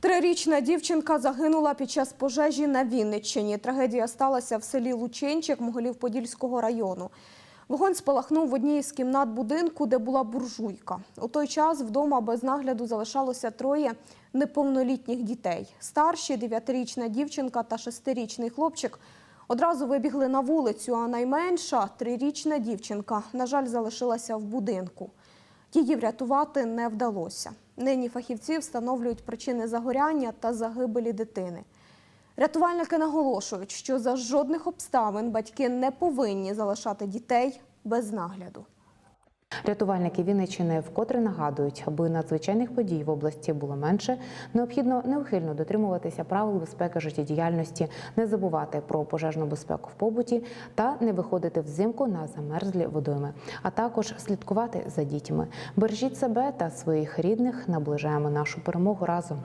Трирічна дівчинка загинула під час пожежі на Вінниччині. Трагедія сталася в селі Лученчик Могилів-Подільського району. Вогонь спалахнув в одній із кімнат будинку, де була буржуйка. У той час вдома без нагляду залишалося троє неповнолітніх дітей. Старші – дев'ятирічна дівчинка та шестирічний хлопчик одразу вибігли на вулицю, а найменша – трирічна дівчинка, на жаль, залишилася в будинку. Її врятувати не вдалося. Нині фахівці встановлюють причини загоряння та загибелі дитини. Рятувальники наголошують, що за жодних обставин батьки не повинні залишати дітей без нагляду. Рятувальники Вінниччини вкотре нагадують, аби надзвичайних подій в області було менше, необхідно неухильно дотримуватися правил безпеки життєдіяльності, не забувати про пожежну безпеку в побуті та не виходити взимку на замерзлі водойми, а також слідкувати за дітьми. Бережіть себе та своїх рідних, наближаємо нашу перемогу разом.